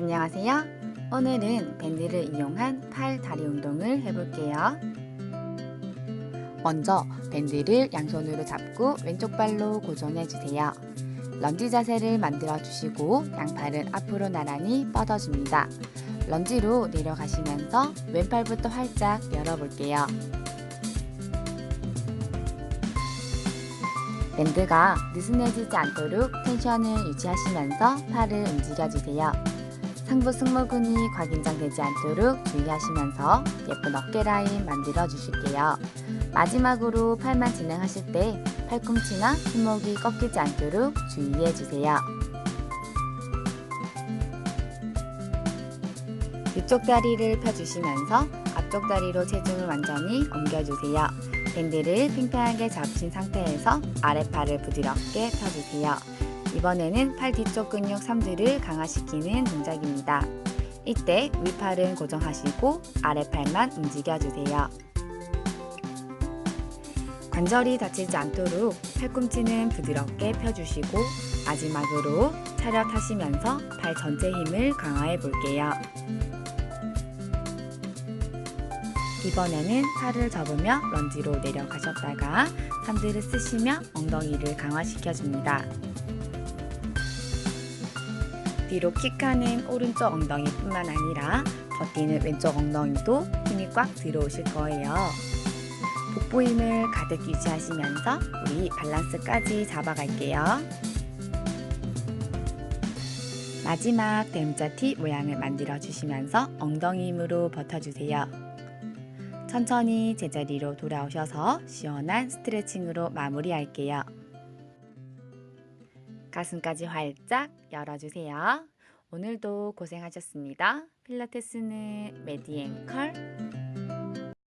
안녕하세요. 오늘은 밴드를 이용한 팔 다리 운동을 해볼게요. 먼저 밴드를 양손으로 잡고 왼쪽 발로 고정해 주세요. 런지 자세를 만들어 주시고 양팔은 앞으로 나란히 뻗어줍니다. 런지로 내려가시면서 왼팔부터 활짝 열어볼게요. 밴드가 느슨해지지 않도록 텐션을 유지하시면서 팔을 움직여주세요. 상부 승모근이 과긴장되지 않도록 주의하시면서 예쁜 어깨 라인 만들어 주실게요. 마지막으로 팔만 진행하실 때 팔꿈치나 손목이 꺾이지 않도록 주의해 주세요. 뒤쪽 다리를 펴주시면서 앞쪽 다리로 체중을 완전히 옮겨주세요. 밴드를 팽팽하게 잡으신 상태에서 아랫팔을 부드럽게 펴주세요. 이번에는 팔 뒤쪽 근육 삼두를 강화시키는 동작입니다. 이때 윗팔은 고정하시고 아랫팔만 움직여주세요. 관절이 다치지 않도록 팔꿈치는 부드럽게 펴주시고 마지막으로 차렷하시면서 팔 전체 힘을 강화해 볼게요. 이번에는 팔을 접으며 런지로 내려가셨다가 삼두를 쓰시며 엉덩이를 강화시켜줍니다. 뒤로 킥하는 오른쪽 엉덩이뿐만 아니라 버티는 왼쪽 엉덩이도 힘이 꽉 들어오실 거예요. 복부 힘을 가득 유지하시면서 우리 밸런스까지 잡아갈게요. 마지막 대문자 T 모양을 만들어 주시면서 엉덩이 힘으로 버텨주세요. 천천히 제자리로 돌아오셔서 시원한 스트레칭으로 마무리할게요. 가슴까지 활짝 열어주세요. 오늘도 고생하셨습니다. 필라테스는 메디앵컬